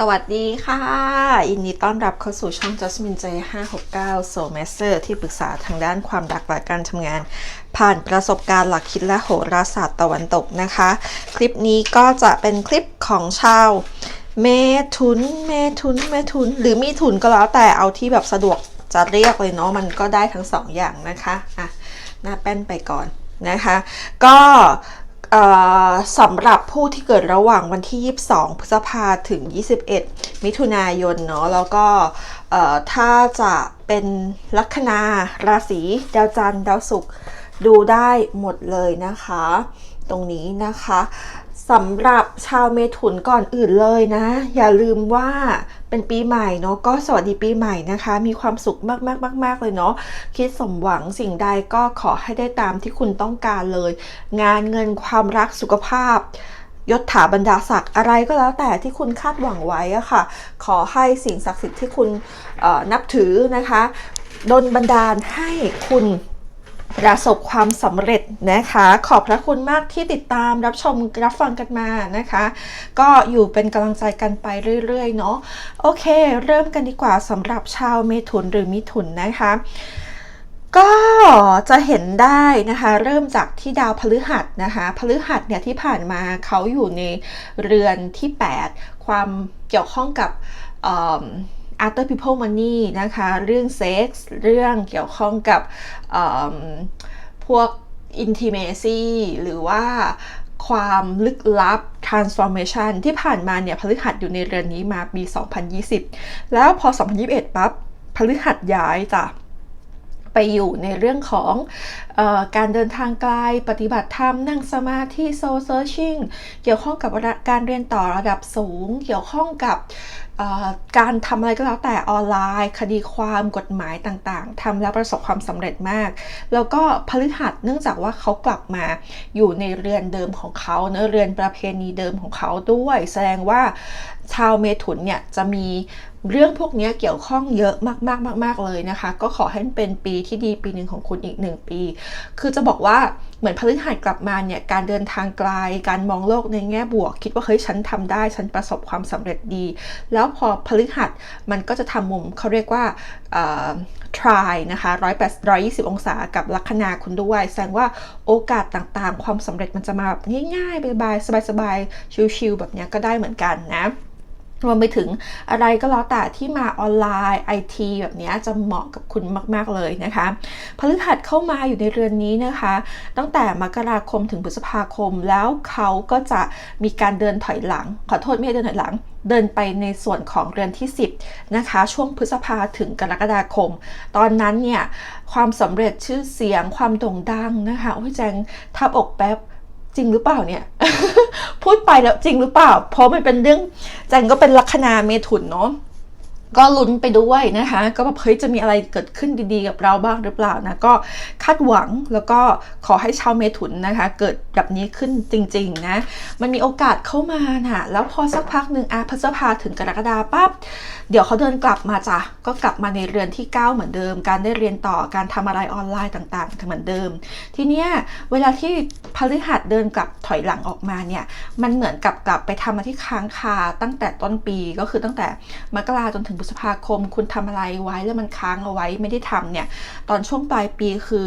สวัสดีค่ะยินดีต้อนรับเข้าสู่ช่อง Jasmine J 569 Soul Master ที่ปรึกษาทางด้านความรักและการทำงาน ผ่านประสบการณ์หลักคิดและโหราศาสตร์ตะวันตกนะคะ คลิปนี้ก็จะเป็นคลิปของชาวเมถุน เมถุน เมถุน หรือมีถุนก็แล้วแต่เอาที่แบบสะดวกจะเรียกเลยเนาะมันก็ได้ทั้งสองอย่างนะคะ อะ หน้าแป้นไปก่อนนะคะ ก็ สำหรับผู้ที่เกิดระหว่างวันที่ 22 พฤษภาถึง 21 มิถุนายนเนาะแล้วก็ถ้าจะเป็นลัคนาราศีดาวจันทร์ดาวศุกร์ดูได้หมดเลยนะคะ ตรงนี้นะคะ สำหรับชาวเมถุนก่อนอื่นเลยนะ อย่าลืมว่าเป็นปีใหม่เนาะก็สวัสดีปีใหม่นะคะ มีความสุขมากๆมากๆเลยเนาะคิดสมหวังสิ่งใดก็ขอให้ได้ตามที่คุณต้องการเลย งานเงินความรักสุขภาพยศถาบรรดาศักดิ์อะไรก็แล้วแต่ที่คุณคาดหวังไว้อะค่ะ ขอให้สิ่งศักดิ์สิทธิ์ที่คุณนับถือนะคะดลบันดาลให้คุณ ประสบความสำเร็จนะคะ ขอบพระคุณมากที่ติดตามรับชมรับฟังกันมานะคะ ก็อยู่เป็นกำลังใจกันไปเรื่อยๆเนาะโอเค เริ่มกันดีกว่าสำหรับชาวเมถุนหรือมิถุนนะคะก็จะเห็นได้นะคะ เริ่มจากที่ดาวพฤหัสนะคะพฤหัสเนี่ยที่ผ่านมาเขาอยู่ในเรือนที่ 8 ความเกี่ยวข้องกับ After People Money นะคะ เรื่องเซ็กส์เรื่องเกี่ยวข้องกับพวก Intimacy หรือว่าความลึกลับ transformation ที่ผ่านมาเนี่ยพฤหัสอยู่ในเรือนนี้มาปี 2020 แล้วพอ 2021 ปั๊บพฤหัสย้ายจ้ะ ไปอยู่ในเรื่องของออการเดินทางไกลปฏิบัติธรรมนั่งสมาธิ soul searching เกี่ยวข้องกับการเรียนต่อระดับสูง เกี่ยวข้องกับการทำอะไรก็แล้วแต่ออนไลน์ คดีความกฎหมายต่างๆทำแล้วประสบความสำเร็จมาก แล้วก็พฤหัสเนื่องจากว่าเขากลับมาอยู่ในเรือนเดิมของเขาเนอะเรือนประเพณีเดิมของเขาด้วย แสดงว่าชาวเมถุนเนี่ยจะมี เรื่องพวกนี้เกี่ยวข้องเยอะมากๆมากๆเลยนะคะ ก็ขอให้เป็นปีที่ดีปีหนึ่งของคุณอีกหนึ่งปี คือจะบอกว่าเหมือนพฤหัสกลับมาเนี่ยการเดินทางไกลการมองโลกในแง่บวก คิดว่าเฮ้ยฉันทำได้ฉันประสบความสำเร็จดี แล้วพอพฤหัสมันก็จะทำมุมเขาเรียกว่า try นะคะ108 120องศากับลัคนาคุณด้วย แสดงว่าโอกาสต่างๆ ความสำเร็จมันจะมาแบบง่ายๆบายๆสบายๆชิลๆแบบนี้ก็ได้เหมือนกันนะ รวมไปถึงอะไรก็แล้วแต่ที่มาออนไลน์ไอทีแบบนี้จะเหมาะกับคุณมาก ๆ เลยนะคะพฤหัสเข้ามาอยู่ในเรือนนี้นะคะ ตั้งแต่มกราคมถึงพฤษภาคม แล้วเขาก็จะมีการเดินถอยหลัง ขอโทษไม่ใช่เดินถอยหลัง เดินไปในส่วนของเรือนที่ 10 นะคะ ช่วงพฤษภาถึงกรกฎาคม ตอนนั้นเนี่ย ความสำเร็จชื่อเสียงความโด่งดังนะคะโอ้ยแจงทับอกแป๊บ จริงหรือเปล่าเนี่ย พูดไปแล้วจริงหรือเปล่า เพราะมันเป็นเรื่องแจงก็เป็นลัคนาเมถุนเนาะ ก็ลุ้นไปด้วยนะคะ ก็แบบเฮ้ยจะมีอะไรเกิดขึ้นดีๆ กับเราบ้างหรือเปล่านะ ก็คาดหวังแล้วก็ขอให้ชาวเมถุนนะคะ เกิดแบบนี้ขึ้นจริงๆนะ มันมีโอกาสเข้ามาน่ะแล้วพอสักพักหนึ่งอาพฤษภาถึงกรกฎาปั๊บเดี๋ยวเขาเดินกลับมาจ้ะก็กลับมาในเรือนที่ 9 เหมือนเดิม การได้เรียนต่อการทำอะไรออนไลน์ต่างๆเหมือนเดิม ทีเนี้ยเวลาที่พฤหัสเดินกลับถอยหลังออกมาเนี่ยมันเหมือนกับกลับไปทำอะไรที่ค้างคาตั้งแต่ต้นปีก็คือตั้งแต่มกราจนถึงพฤษภาคม คุณทำอะไรไว้แล้วมันค้างเอาไว้ไม่ได้ทำเนี่ยตอนช่วงปลายปีคือ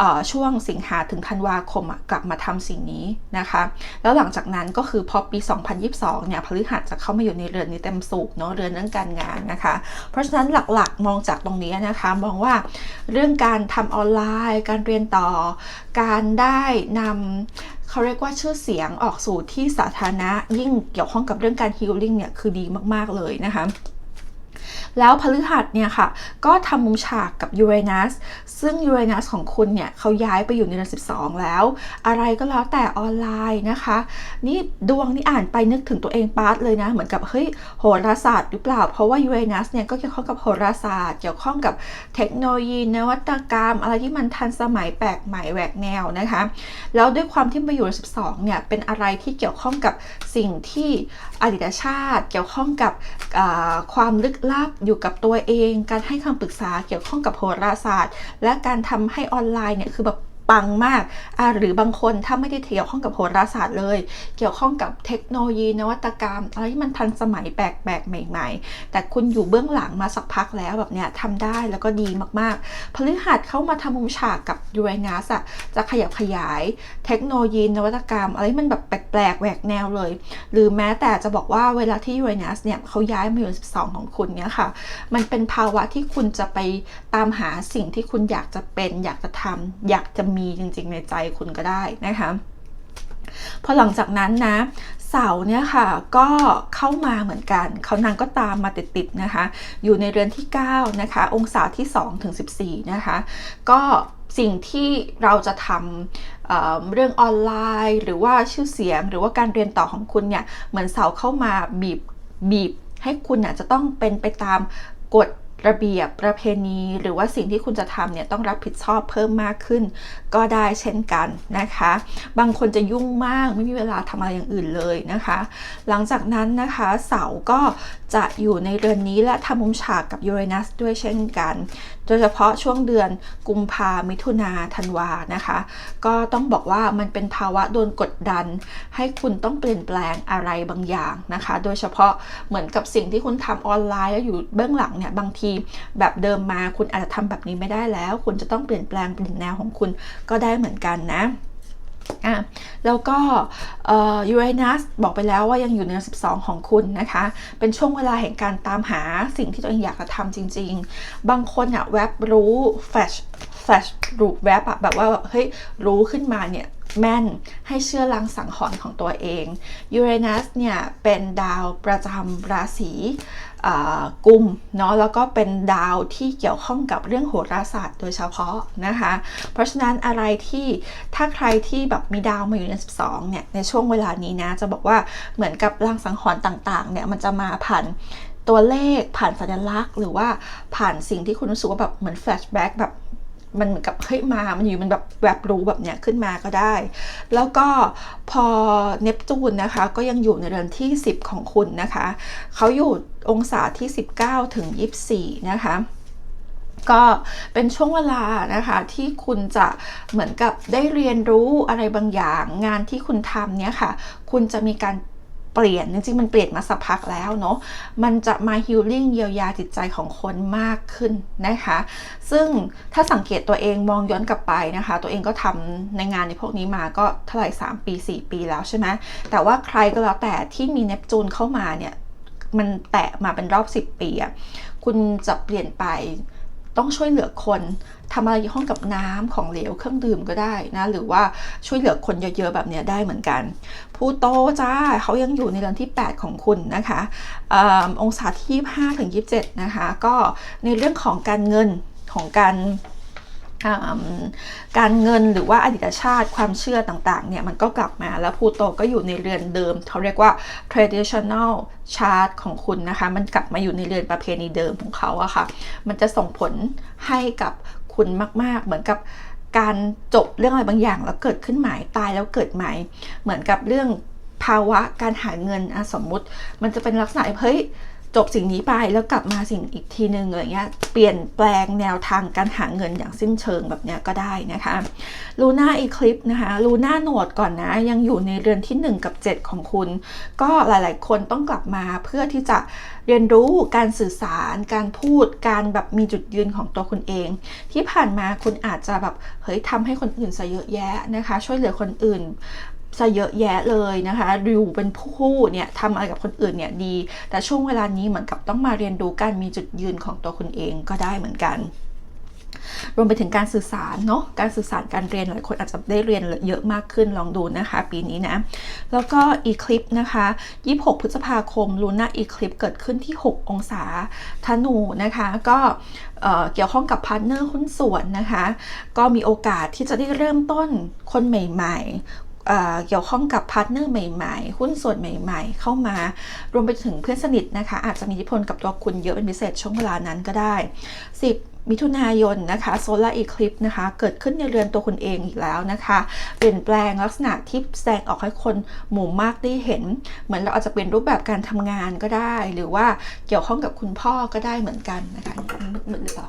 อช่วงสิงหาถึงธันวาคมกลับมาทำสิ่งนี้นะคะ แล้วหลังจากนั้นก็คือพอปี 2022 เนี่ยพฤหัสจะเข้ามาอยู่ในเรือนนี้เต็มสูบเนาะเรือนเรื่องการงานนะคะ เพราะฉะนั้นหลักๆมองจากตรงนี้นะคะมองว่าเรื่องการทำออนไลน์ การเรียนต่อ การได้นำเขาเรียกว่าชื่อเสียงออกสู่ที่สาธารณะ ยิ่งเกี่ยวข้องกับเรื่องการฮีลลิ่งเนี่ยคือดีมาก ๆ เลยนะคะ แล้วพฤหัสเนี่ยค่ะ ก็ทำมุมฉากกับยูเรนัสซึ่งยูเรนัสของคุณเนี่ยเขาย้ายไปอยู่ในเดือน12 แล้ว อะไรก็แล้วแต่ออนไลน์นะคะ นี่ดวงนี่อ่านไปนึกถึงตัวเองปาร์ตเลยนะ เหมือนกับเฮ้ยโหราศาสตร์หรือเปล่า เพราะว่ายูเรนัสเนี่ยก็เกี่ยวข้องกับโหราศาสตร์ เกี่ยวข้องกับเทคโนโลยีนวัตกรรม อะไรที่มันทันสมัยแปลกใหม่แหวกแนวนะคะ แล้วด้วยความที่มาอยู่ใน12เนี่ยเป็นอะไรที่เกี่ยวข้องกับสิ่งที่อดีตชาติ เกี่ยวข้องกับความลึกลับอยู่กับตัวเอง การให้คำปรึกษาเกี่ยวข้องกับโหราศาสตร์ และการทำให้ออนไลน์เนี่ยคือแบบ ปังมาก หรือบางคนถ้าไม่ได้เกี่ยวข้องกับโหราศาสตร์เลย เกี่ยวข้องกับเทคโนโลยีนวัตกรรม อะไรที่มันทันสมัยแปลกๆ ใหม่ ๆ แต่คุณอยู่เบื้องหลังมาสักพักแล้วแบบเนี้ยทำได้แล้วก็ดีมากๆพฤหัสเข้ามาทำมุมฉากกับยูเรนัสอะจะขยับขยาย เทคโนโลยีนวัตกรรม อะไรที่มันแบบแปลกๆแหวกแนวเลย หรือแม้แต่จะบอกว่าเวลาที่ยูเรนัสเนี่ยเขาย้ายมาอยู่12 ของคุณเนี่ยค่ะ มันเป็นภาวะที่คุณจะไปตามหาสิ่งที่คุณอยากจะเป็น อยากจะทำอยากจะมีมีจริงๆในใจคุณก็ได้นะคะพอหลังจากนั้นนะเสาร์เนี่ยค่ะก็เข้ามาเหมือนกัน เขานางก็ตามมาติดๆนะคะ อยู่ในเรือนที่ 9 นะคะ องศาที่2ถึง14 นะคะ ก็สิ่งที่เราจะทำเเรื่องออนไลน์ หรือว่าชื่อเสียง หรือว่าการเรียนต่อของคุณเนี่ย เหมือนเสาเข้ามาบีบบีบให้คุณน่ะจะต้องเป็นไปตามกฎ ระเบียบประเพณี หรือว่าสิ่งที่คุณจะทำเนี่ยต้องรับผิดชอบเพิ่มมากขึ้น ก็ได้เช่นกันนะคะ บางคนจะยุ่งมากไม่มีเวลาทำอะไรอย่างอื่นเลยนะคะ หลังจากนั้นนะคะเสาก็จะอยู่ในเรือนนี้และทำมุมฉากกับยูเรนัสด้วยเช่นกัน โดยเฉพาะช่วงเดือนกุมภามิถุนาธันวานะคะ ก็ต้องบอกว่ามันเป็นภาวะโดนกดดัน ให้คุณต้องเปลี่ยนแปลงอะไรบางอย่างนะคะ โดยเฉพาะเหมือนกับสิ่งที่คุณทำออนไลน์แล้วอยู่เบื้องหลังเนี่ยบางทีแบบเดิมมาคุณอาจจะทำแบบนี้ไม่ได้แล้ว คุณจะต้องเปลี่ยนแปลงเปลี่ยนแนวของคุณก็ได้เหมือนกันนะ อะแล้วก็ยูเรนัสบอกไปแล้วว่ายังอยู่ในเดือน12 ของคุณนะคะ เป็นช่วงเวลาแห่งการตามหาสิ่งที่ตัวเองอยากจะทำจริง ๆ บางคนอะแวบรู้แฟชแฟชรูแวบอะแบบว่าแบบเฮ้ยรู้ขึ้นมาเนี่ย แม่น ให้เชื่อลังสังหรณ์ของตัวเองยูเรนัสเนี่ยเป็นดาวประจำราศีกุมเนาะแล้วก็เป็นดาวที่เกี่ยวข้องกับเรื่องโหราศาสตร์โดยเฉพาะนะคะ เพราะฉะนั้นอะไรที่ถ้าใครที่แบบมีดาวมาอยู่ใน 12 เนี่ย ในช่วงเวลานี้นะ จะบอกว่าเหมือนกับลังสังหรณ์ต่างๆ เนี่ยมันจะมาผ่านตัวเลขผ่านสัญลักษณ์ หรือว่าผ่านสิ่งที่คุณรู้สึกว่าแบบเหมือนแฟลชแบ็กแบบ มันเหมือนกับเฮ้ยมา มันอยู่มันแบบแวบรู้แบบเนี้ยขึ้นมาก็ได้ แล้วก็พอเนปจูนนะคะ ก็ยังอยู่ในเรือนที่ 10 ของคุณนะคะ เขาอยู่องศาที่ 19 ถึง 24 นะคะก็เป็นช่วงเวลานะคะที่คุณจะเหมือนกับได้เรียนรู้อะไรบางอย่าง งานที่คุณทำเนี่ยค่ะ คุณจะมีการ เปลี่ยนจริงๆมันเปลี่ยนมาสักพักแล้วเนาะมันจะมาฮิลลิ่งเยียวยาจิตใจของคนมากขึ้นนะคะ ซึ่งถ้าสังเกตตัวเองมองย้อนกลับไปนะคะ ตัวเองก็ทำในงานในพวกนี้มาก็เท่าไหร่3ปี 4 ปีแล้วใช่ไหมแต่ว่าใครก็แล้วแต่ที่มีเนปจูนเข้ามาเนี่ยมันแตะมาเป็นรอบ 10 ปีอะคุณจะเปลี่ยนไป ต้องช่วยเหลือคนทำอะไรห้องกับน้ำของเหลวเครื่องดื่มก็ได้นะ หรือว่าช่วยเหลือคนเยอะๆแบบนี้ได้เหมือนกัน ผู้โตจ้าเขายังอยู่ในเดือนที่ 8 ของคุณนะคะอองศาที่25ถึง27 นะคะ ก็ในเรื่องของการเงินของการ การเงินหรือว่าอดีตชาติความเชื่อต่างๆเนี่ยมันก็กลับมาแล้วพูโตก็อยู่ในเรือนเดิม เขาเรียกว่า traditional chart ของคุณนะคะ มันกลับมาอยู่ในเรือนประเพณีเดิมของเขาอะค่ะ มันจะส่งผลให้กับคุณมาก ๆ เหมือนกับการจบเรื่องอะไรบางอย่างแล้วเกิดขึ้นใหม่ตายแล้วเกิดใหม่เหมือนกับเรื่องภาวะการหาเงินอสมมุติ มันจะเป็นลักษณะเฮ้ย จบสิ่งนี้ไปแล้วกลับมาสิ่งอีกทีหนึ่งอะไรเงี้ยเปลี่ยนแปลงแนวทางการหาเงินอย่างสิ้นเชิงแบบเนี้ยก็ได้นะคะลูน่าอีคลิปนะคะลูน่าโหนดก่อนนะ ยังอยู่ในเรือนที่ 1 กับ 7 ของคุณ ก็หลายๆ คนต้องกลับมาเพื่อที่จะเรียนรู้การสื่อสาร การพูดการแบบมีจุดยืนของตัวคุณเอง ที่ผ่านมาคุณอาจจะแบบเฮ้ยทำให้คนอื่นซะเยอะแยะนะคะ ช่วยเหลือคนอื่น ซะเยอะแยะเลยนะคะดูเป็นผู้เนี่ยทำอะไรกับคนอื่นเนี่ยดี แต่ช่วงเวลานี้เหมือนกับต้องมาเรียนรู้การมีจุดยืนของตัวคุณเองก็ได้เหมือนกันรวมไปถึงการสื่อสารเนาะ การสื่อสารการเรียนหลายคนอาจจะได้เรียนเยอะมากขึ้นลองดูนะคะ ปีนี้นะ แล้วก็อีคลิปนะคะ 26 พฤษภาคมลูน่าอีคลิปเกิดขึ้นที่ 6 องศาธนูนะคะ ก็เกี่ยวข้องกับพาร์ทเนอร์หุ้นส่วนนะคะ ก็มีโอกาสที่จะได้เริ่มต้นคนใหม่ เกี่ยวข้องกับพาร์ทเนอร์ใหม่ๆ หุ้นส่วนใหม่ๆ เข้ามารวมไปถึงเพื่อนสนิทนะคะ อาจจะมีอิทธิพลกับตัวคุณเยอะเป็นพิเศษช่วงเวลานั้นก็ได้ 10มิถุนายนนะคะโซลาร์อีคลิปนะคะ เกิดขึ้นในเรือนตัวคุณเองอีกแล้วนะคะ เปลี่ยนแปลงลักษณะที่แสดงออกให้คนหมู่มากได้เห็น เหมือนเราอาจจะเป็นรูปแบบการทำงานก็ได้ หรือว่าเกี่ยวข้องกับคุณพ่อก็ได้เหมือนกันนะคะมืดๆหรือเปล่า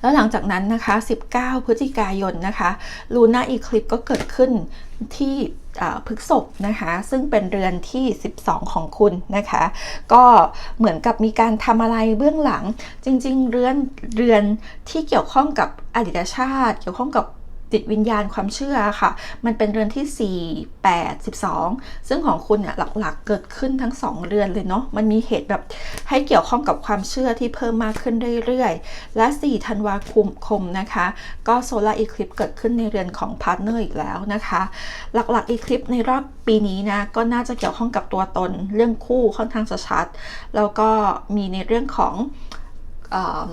แล้วหลังจากนั้นนะคะ 19 พฤศจิกายนนะคะลูน่าอีคลิปก็เกิดขึ้นที่พฤกษบนะคะซึ่งเป็นเรือนที่ 12 ของคุณนะคะ ก็เหมือนกับมีการทำอะไรเบื้องหลังจริง ๆ เรือนเรือนที่เกี่ยวข้องกับอดีตชาติ เกี่ยวข้องกับ จิตวิญญาณความเชื่อค่ะ มันเป็นเรือนที่ 4 8 12 ซึ่งของคุณเนี่ยหลักๆเกิดขึ้นทั้ง 2 เรือนเลยเนาะ มันมีเหตุแบบให้เกี่ยวข้องกับความเชื่อที่เพิ่มมากขึ้นเรื่อยๆ และ 4 ธันวาคมคมนะคะ ก็โซลาร์อีคลิปเกิดขึ้นในเรือนของพาร์ทเนอร์อีกแล้วนะคะ หลักๆอีคลิปในรอบปีนี้นะ ก็น่าจะเกี่ยวข้องกับตัวตนเรื่องคู่ค่อนข้างจะชัด แล้วก็มีในเรื่องของ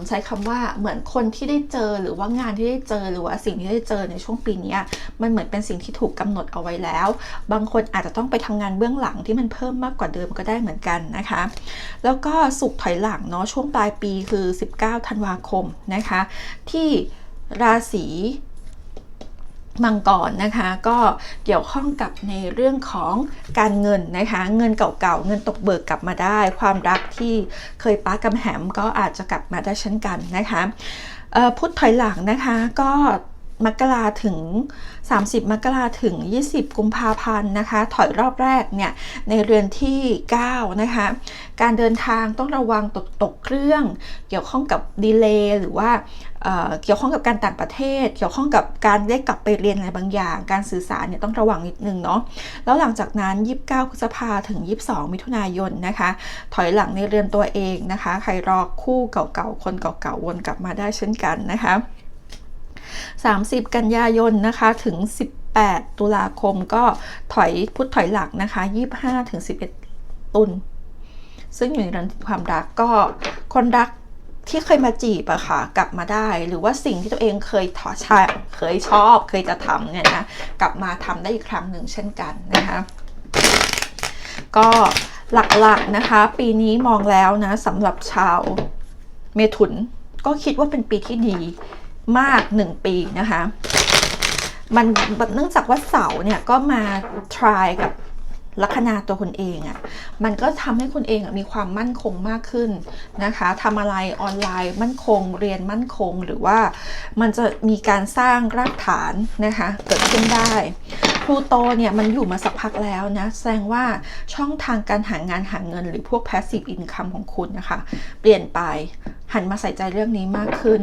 ใช้คำว่าเหมือนคนที่ได้เจอหรือว่างานที่ได้เจอหรือว่าสิ่งที่ได้เจอในช่วงปีนี้มันเหมือนเป็นสิ่งที่ถูกกำหนดเอาไว้แล้ว บางคนอาจจะต้องไปทำงานเบื้องหลังที่มันเพิ่มมากกว่าเดิมก็ได้เหมือนกันนะคะ แล้วก็สุกถอยหลังเนาะช่วงปลายปีคือ 19 ธันวาคมนะคะ ที่ราศี มังกรนะคะก็เกี่ยวข้องกับในเรื่องของการเงินนะคะ เงินเก่าๆเงินตกเบิกกลับมาได้ ความรักที่เคยป้ากำแหมก็อาจจะกลับมาได้เช่นกันนะคะพุทธถอยหลังนะคะก็ มกราถึง 30 มกราถึง 20 กุมภาพันธ์นะคะ ถอยรอบแรกเนี่ย ในเรือนที่ 9 นะคะ การเดินทางต้องระวังตกตกเครื่อง เกี่ยวข้องกับดีเลย์หรือว่าเเกี่ยวข้องกับการต่างประเทศ เกี่ยวข้องกับการได้กลับไปเรียนอะไรบางอย่าง การสื่อสารเนี่ยต้องระวังนิดนึงเนาะ แล้วหลังจากนั้น 29 พฤษภาถึง 22 มิถุนายนนะคะ ถอยหลังในเรือนตัวเองนะคะ ใครรอคู่เก่าๆ คนเก่าๆ วนกลับมาได้เช่นกันนะคะ 30 กันยายนนะคะถึง 18 ตุลาคมก็ถอยพุทธถอยหลักนะคะ 25ถึง11 ตุลซึ่งอยู่ในเรื่องความรักก็คนรักที่เคยมาจีบอะค่ะกลับมาได้ หรือว่าสิ่งที่ตัวเองเคยถอชาเคยชอบ เคยจะทำเนี่ยนะกลับมาทำได้อีกครั้งหนึ่งเช่นกันนะคะก็หลักๆนะคะ ปีนี้มองแล้วนะสำหรับชาวเมถุนก็คิดว่าเป็นปีที่ดี มาก 1 ปีนะคะ มันเนื่องจากว่าเสาเนี่ยก็มา try กับลัคนาตัวคุณเองอะ่ะ มันก็ทำให้คุณเองมีความมั่นคงมากขึ้นนะคะทำอะไรออนไลน์มั่นคง เรียนมั่นคง หรือว่ามันจะมีการสร้างรากฐานนะคะ เกิดขึ้นได้ พลูโตเนี่ยมันอยู่มาสักพักแล้วนะ แสดงว่าช่องทางการหางานหาเงิน หรือพวก passive income ของคุณนะคะ เปลี่ยนไปหันมาใส่ใจเรื่องนี้มากขึ้น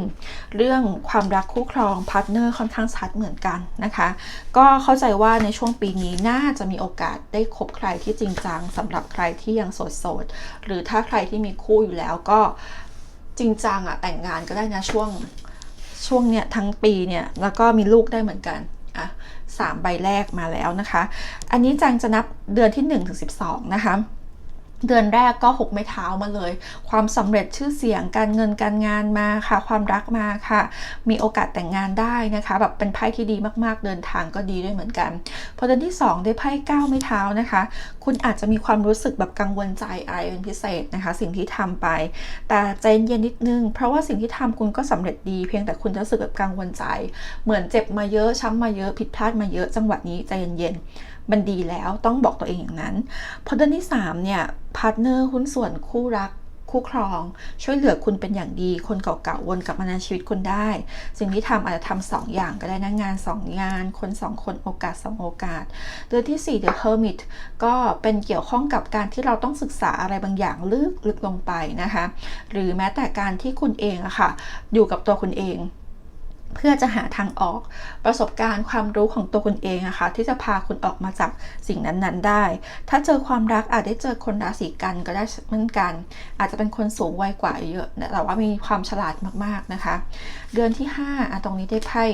เรื่องความรักคู่ครองพาร์ทเนอร์ค่อนข้างชัดเหมือนกันนะคะ ก็เข้าใจว่าในช่วงปีนี้น่าจะมีโอกาสได้คบใครที่จริงจังสำหรับใครที่ยังโสดๆ หรือถ้าใครที่มีคู่อยู่แล้วก็จริงจังอะแต่งงานก็ได้นะช่วงช่วงเนี้ยทั้งปีเนี่ยแล้วก็มีลูกได้เหมือนกัน อะสามใบแรกมาแล้วนะคะ อันนี้จังจะนับเดือนที่1ถึง12 นะคะ เดือนแรกก็หกไม้เท้ามาเลย ความสำเร็จชื่อเสียงการเงินการงานมาค่ะ ความรักมาค่ะ มีโอกาสแต่งงานได้นะคะ แบบเป็นไพ่ที่ดีมากๆ เดินทางก็ดีด้วยเหมือนกันพอเดือนที่ 2 ได้ไพ่เก้าไม้เท้านะคะ คุณอาจจะมีความรู้สึกแบบกังวลใจอะไรเป็นพิเศษนะคะ สิ่งที่ทำไป แต่ใจเย็นนิดนึง เพราะว่าสิ่งที่ทำคุณก็สำเร็จดีเพียงแต่คุณจะรู้สึกแบบกังวลใจ เหมือนเจ็บมาเยอะช้ำมาเยอะผิดพลาดมาเยอะจังหวะนี้ใจเย็น มันดีแล้วต้องบอกตัวเองอย่างนั้นพอเดือนที่ 3 เนี่ยพาร์ทเนอร์หุ้นส่วนคู่รักคู่ครอง ช่วยเหลือคุณเป็นอย่างดี คนเก่าๆวนกลับมาในชีวิตคุณได้ สิ่งที่ทำอาจจะทำสองอย่างก็ได้นะงาน 2 งาน คน 2 คนโอกาส 2 โอกาส เดือนที่ 4 The Hermit ก็เป็นเกี่ยวข้องกับการที่เราต้องศึกษาอะไรบางอย่างลึกลึกลงไปนะคะ หรือแม้แต่การที่คุณเองอะค่ะ อยู่กับตัวคุณเอง เพื่อจะหาทางออกประสบการณ์ความรู้ของตัวคุณเองอะคะที่จะพาคุณออกมาจากสิ่งนั้นๆได้ ถ้าเจอความรักอาจได้เจอคนราศีกันก็ได้เหมือนกัน อาจจะเป็นคนสูงวัยกว่าเยอะแต่ว่ามีความฉลาดมากๆนะคะ เดือนที่5อะตรงนี้ได้ไพ่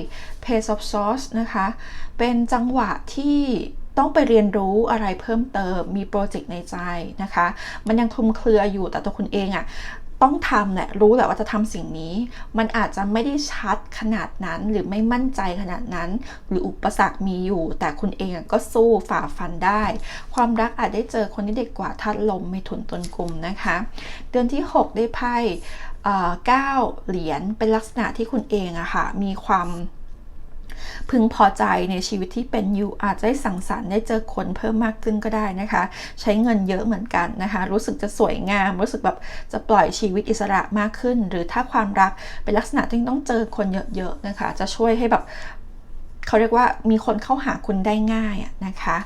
Page of Swords นะคะ เป็นจังหวะที่ต้องไปเรียนรู้อะไรเพิ่มเติมมีโปรเจกต์ในใจนะคะ มันยังคลุมเครืออยู่แต่ตัวคุณเองอะ ต้องทำแหละรู้แหละว่าจะทำสิ่งนี้ มันอาจจะไม่ได้ชัดขนาดนั้นหรือไม่มั่นใจขนาดนั้น หรืออุปสรรคมีอยู่ แต่คุณเองก็สู้ฝ่าฟันได้ ความรักอาจได้เจอคนที่เด็กกว่าทัดลมไม่ถุนตนกลุ่มนะคะ เดือนที่ 6 ได้ไพ่เก้าเหรียญเป็นลักษณะที่คุณเองอะค่ะมีความ พึงพอใจในชีวิตที่เป็นอยู่อาจจะได้สังสรรค์ได้เจอคนเพิ่มมากขึ้นก็ได้นะคะ ใช้เงินเยอะเหมือนกันนะคะ รู้สึกจะสวยงาม รู้สึกแบบจะปล่อยชีวิตอิสระมากขึ้น หรือถ้าความรักเป็นลักษณะที่ต้องเจอคนเยอะๆนะคะ จะช่วยให้แบบเขาเรียกว่ามีคนเข้าหาคุณได้ง่ายอะนะคะ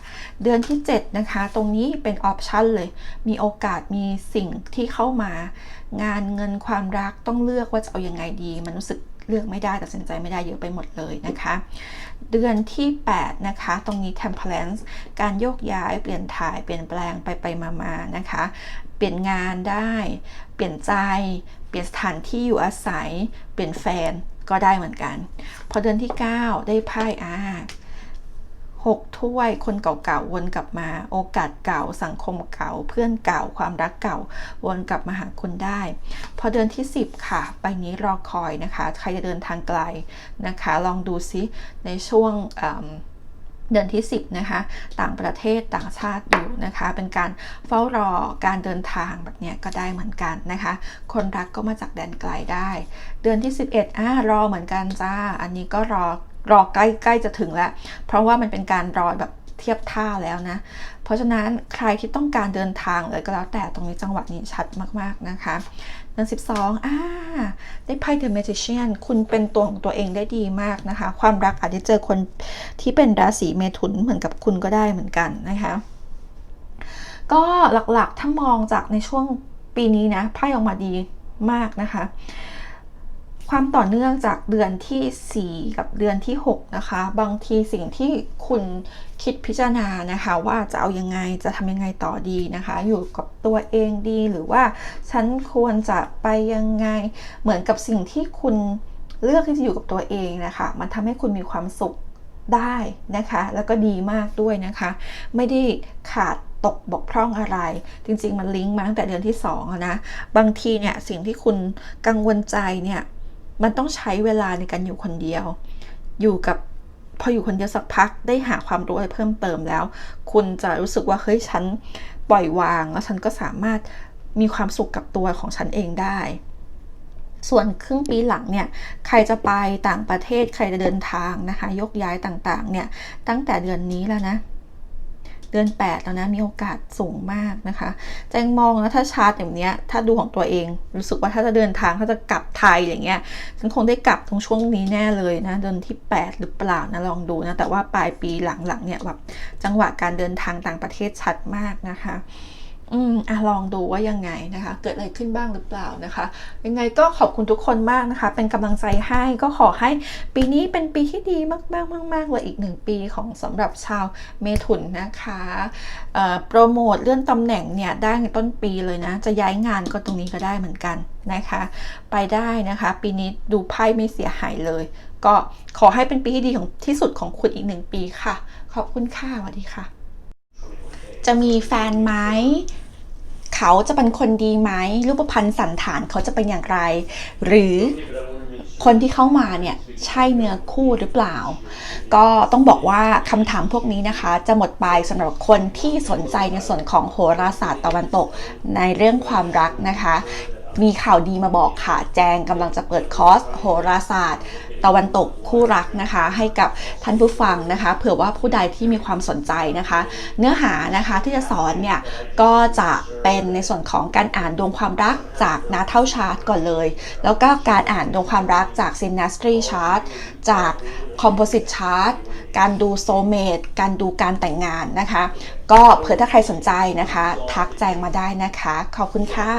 เดือนที่ 7 นะคะ ตรงนี้เป็นออปชันเลย มีโอกาสมีสิ่งที่เข้ามางานเงินความรักต้องเลือกว่าจะเอายังไงดี มันรู้สึก เลือกไม่ได้ตัดสินใจไม่ได้เยอะไปหมดเลยนะคะ เดือนที่ 8 นะคะ ตรงนี้ temperance การโยกย้ายเปลี่ยนถ่ายเปลี่ยนแปลงไปไปมามานะคะ เปลี่ยนงานได้ เปลี่ยนใจ เปลี่ยนสถานที่อยู่อาศัย เปลี่ยนแฟนก็ได้เหมือนกัน พอเดือนที่ 9 ได้ไพ่อ่า หกถ้วยคนเก่าๆวนกลับมา โอกาสเก่าสังคมเก่า เพื่อนเก่าความรักเก่า วนกลับมาหาคุณได้ พอเดือนที่ 10 ค่ะใบนี้รอคอยนะคะ ใครจะเดินทางไกลนะคะ ลองดูซิในช่วงเดือนที่ 10 นะคะ ต่างประเทศต่างชาติอยู่นะคะ เป็นการเฝ้ารอการเดินทางแบบนี้ก็ได้เหมือนกันนะคะ คนรักก็มาจากแดนไกลได้ เดือนที่ 11อ่ารอเหมือนกันจ้า อันนี้ก็รอ รอใกล้ใกล้จะถึงแล้ว เพราะว่ามันเป็นการรอแบบเทียบท่าแล้วนะ เพราะฉะนั้นใครที่ต้องการเดินทางเลยก็แล้วแต่ตรงนี้จังหวะนี้ชัดมากๆนะคะเดือน12อ่าได้ไพ่ The Magician คุณเป็นตัวของตัวเองได้ดีมากนะคะ ความรักอาจจะเจอคนที่เป็นราศีเมถุนเหมือนกับคุณก็ได้เหมือนกันนะคะ ก็หลักๆถ้ามองจากในช่วงปีนี้นะไพ่ออกมาดีมากนะคะ ความต่อเนื่องจากเดือนทีสี่ 4 กับเดือนที่ 6 นะคะ บางทีสิ่งที่คุณคิดพิจารณานะคะ ว่าจะเอายังไงจะทำยังไงต่อดีนะคะ อยู่กับตัวเองดีหรือว่าฉันควรจะไปยังไงเหมือนกับสิ่งที่คุณเลือกที่จะอยู่กับตัวเองนะคะ มันทำให้คุณมีความสุขได้นะคะ แล้วก็ดีมากด้วยนะคะ ไม่ได้ขาดตกบกพร่องอะไร จริง ๆ มันลิงก์มาตั้งแต่เดือนที่2อะนะ บางทีเนี่ยสิ่งที่คุณกังวลใจเนี่ย มันต้องใช้เวลาในการอยู่คนเดียว อยู่กับพออยู่คนเดียวสักพักได้หาความรู้อะไรเพิ่มเติมแล้ว คุณจะรู้สึกว่าเฮ้ยฉันปล่อยวางแล้วฉันก็สามารถมีความสุขกับตัวของฉันเองได้ ส่วนครึ่งปีหลังเนี่ยใครจะไปต่างประเทศใครจะเดินทางนะคะ ยกย้ายต่างๆเนี่ยตั้งแต่เดือนนี้แล้วนะ เดือน8แล้วนะมีโอกาสสูงมากนะคะ แจงมองนะถ้าชาร์ตอย่างเนี้ย ถ้าดูของตัวเอง รู้สึกว่าถ้าจะเดินทางถ้าจะกลับไทยอย่างเงี้ยฉันคงได้กลับตรงช่วงนี้แน่เลยนะเดือนที่ 8 หรือเปล่านะลองดูนะแต่ว่าปลายปีหลังๆเนี่ยแบบจังหวะการเดินทางต่างประเทศชัดมากนะคะ อืมอะลองดูว่ายังไงนะคะ เกิดอะไรขึ้นบ้างหรือเปล่านะคะ ยังไงก็ขอบคุณทุกคนมากนะคะ เป็นกำลังใจให้ก็ขอให้ปีนี้เป็นปีที่ดีมากๆมากๆเลยอีกหนึ่งปีของสำหรับชาวเมถุนนะคะเอ่อโปรโมทเลื่อนตำแหน่งเนี่ยได้ในต้นปีเลยนะ จะย้ายงานก็ตรงนี้ก็ได้เหมือนกันนะคะ ไปได้นะคะ ปีนี้ดูไพ่ไม่เสียหายเลย ก็ขอให้เป็นปีที่ดีของที่สุดของคุณอีกหนึ่งปีค่ะ ขอบคุณค่ะสวัสดีค่ะ จะมีแฟนไหมเขาจะเป็นคนดีไหมรูปพรรณสันฐานเขาจะเป็นอย่างไร หรือคนที่เข้ามาเนี่ยใช่เนื้อคู่หรือเปล่า ก็ต้องบอกว่าคำถามพวกนี้นะคะ จะหมดไปสำหรับคนที่สนใจในส่วนของโหราศาสตร์ตะวันตกในเรื่องความรักนะคะ มีข่าวดีมาบอกค่ะ แจงกำลังจะเปิดคอร์สโหราศาสตร์ ตะวันตกคู่รักนะคะ ให้กับท่านผู้ฟังนะคะ เผื่อว่าผู้ใดที่มีความสนใจนะคะ เนื้อหานะคะที่จะสอนเนี่ยก็จะเป็นในส่วนของการอ่านดวงความรักจากนาเท่าชาร์ตก่อนเลย แล้วก็การอ่านดวงความรักจาก Synastry Chart จาก Composite Chart การดูโซเมตการดูการแต่งงานนะคะ ก็เผื่อถ้าใครสนใจนะคะ ทักแจ้งมาได้นะคะ ขอบคุณค่ะ